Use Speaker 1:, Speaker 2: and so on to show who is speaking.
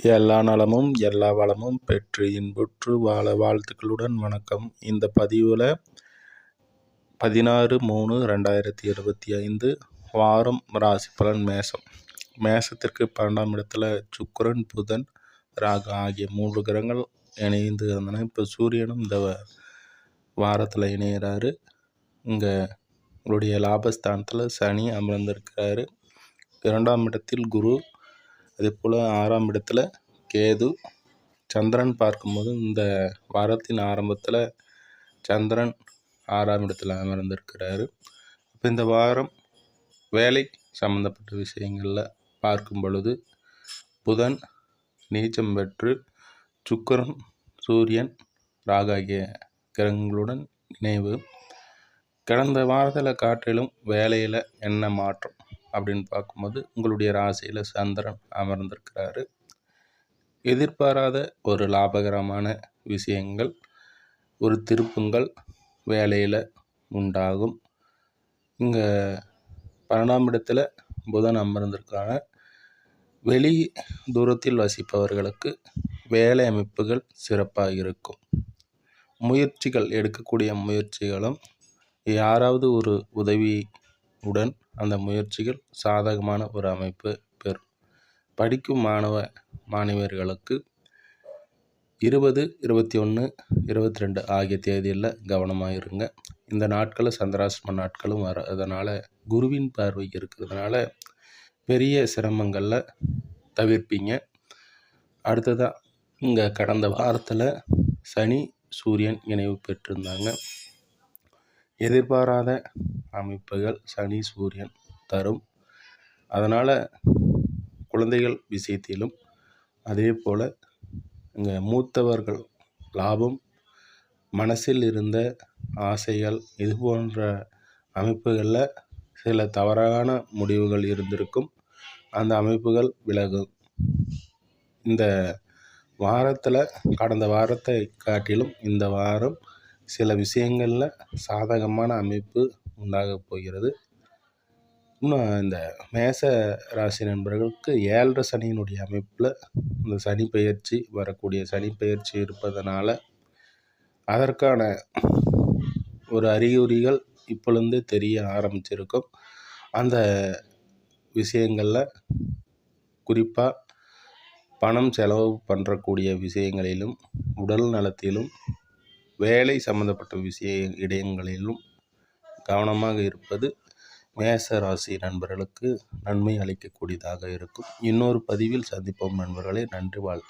Speaker 1: எல்லா நலமும் எல்லா வளமும் பெற்று இன்புற்று வாழ வாழ்த்துக்களுடன் வணக்கம். இந்த பதிவில் பதினாறு மூணு ரெண்டாயிரத்தி இருபத்தி ஐந்து வாரம் ராசி பலன் மேசம் மேசத்திற்கு பன்னெண்டாம் இடத்துல சுக்கரன் புதன் ராகு ஆகிய மூன்று கிரகங்கள் இணைந்து இருந்தன. இப்போ சூரியனும் இந்த வாரத்தில் இணையிறாரு. இங்கே உங்களுடைய லாபஸ்தானத்தில் சனி அமர்ந்திருக்கிறாரு. இரண்டாம் இடத்தில் குரு அதே போல் ஆறாம் இடத்துல கேது சந்திரன் பார்க்கும்போது இந்த வாரத்தின் ஆரம்பத்தில் சந்திரன் ஆறாம் இடத்துல அமர்ந்திருக்கிறாரு. இப்போ இந்த வாரம் வேலை சம்மந்தப்பட்ட விஷயங்களில் பார்க்கும் பொழுது புதன் நீச்சம் பெற்று சுக்கரன் சூரியன் ராகாகிய கிரகங்களுடன் நினைவு கடந்த வாரத்தில் காற்றிலும் வேலையில் என்ன மாற்றம்? அப்படின்னு பார்க்கும்போது உங்களுடைய ராசியில் சந்திரன் அமர்ந்திருக்கிறாரு. எதிர்பாராத ஒரு லாபகரமான விஷயங்கள் ஒரு திருப்பங்கள் வேலையில் உண்டாகும். இங்கே பன்னெண்டாம் இடத்துல புதன் அமர்ந்திருக்காங்க. வெளி தூரத்தில் வசிப்பவர்களுக்கு வேலை அமைப்புகள் சிறப்பாக இருக்கும். முயற்சிகள் எடுக்கக்கூடிய முயற்சிகளும் யாராவது ஒரு உதவி உடன் அந்த முயற்சிகள் சாதகமான ஒரு அமைப்பு பெறும் படிக்கும் மாணவ மாணவியர்களுக்கு இருபது இருபத்தி ஒன்று இருபத்தி ரெண்டு ஆகிய தேதியில் கவனமாக இருங்க. இந்த நாட்களில் சந்திராசிரம நாட்களும் வர அதனால் குருவின் பார்வை இருக்கிறதுனால பெரிய சிரமங்களில் தவிர்ப்பீங்க. அடுத்ததாக இங்கே கடந்த வாரத்தில் சனி சூரியன் இணைவு பெற்றிருந்தாங்க. எதிர்பாராத அமைப்புகள் சனி சூரியன் தரும். அதனால் குழந்தைகள் விஷயத்திலும் அதே போல் இங்கே மூத்தவர்கள் லாபம் மனசில் இருந்த ஆசைகள் இது போன்ற அமைப்புகளில் சில தவறான முடிவுகள் இருந்திருக்கும். அந்த அமைப்புகள் விலகும். இந்த வாரத்தில் கடந்த வாரத்தை காட்டிலும் இந்த வாரம் சில விஷயங்களில் சாதகமான அமைப்பு உண்டாகப் போகிறது. இன்னும் இந்த மேச ராசி நண்பர்களுக்கு ஏழரை சனியினுடைய அமைப்பில் இந்த சனி பயிற்சி வரக்கூடிய சனி பயிற்சி இருப்பதனால அதற்கான ஒரு அறிகுறிகள் இப்பொழுந்தே தெரிய ஆரம்பிச்சிருக்கும். அந்த விஷயங்களில் குறிப்பாக பணம் செலவு பண்ணுறக்கூடிய விஷயங்களிலும் உடல் நலத்திலும் வேலை சம்மந்தப்பட்ட விஷய இடயங்களிலும் கவனமாக இருப்பது மேச ராசி நண்பர்களுக்கு நன்மை அளிக்கக்கூடியதாக இருக்கும். இன்னொரு பதிவில் சந்திப்போம் நண்பர்களே. நன்றி வாழ்த்து.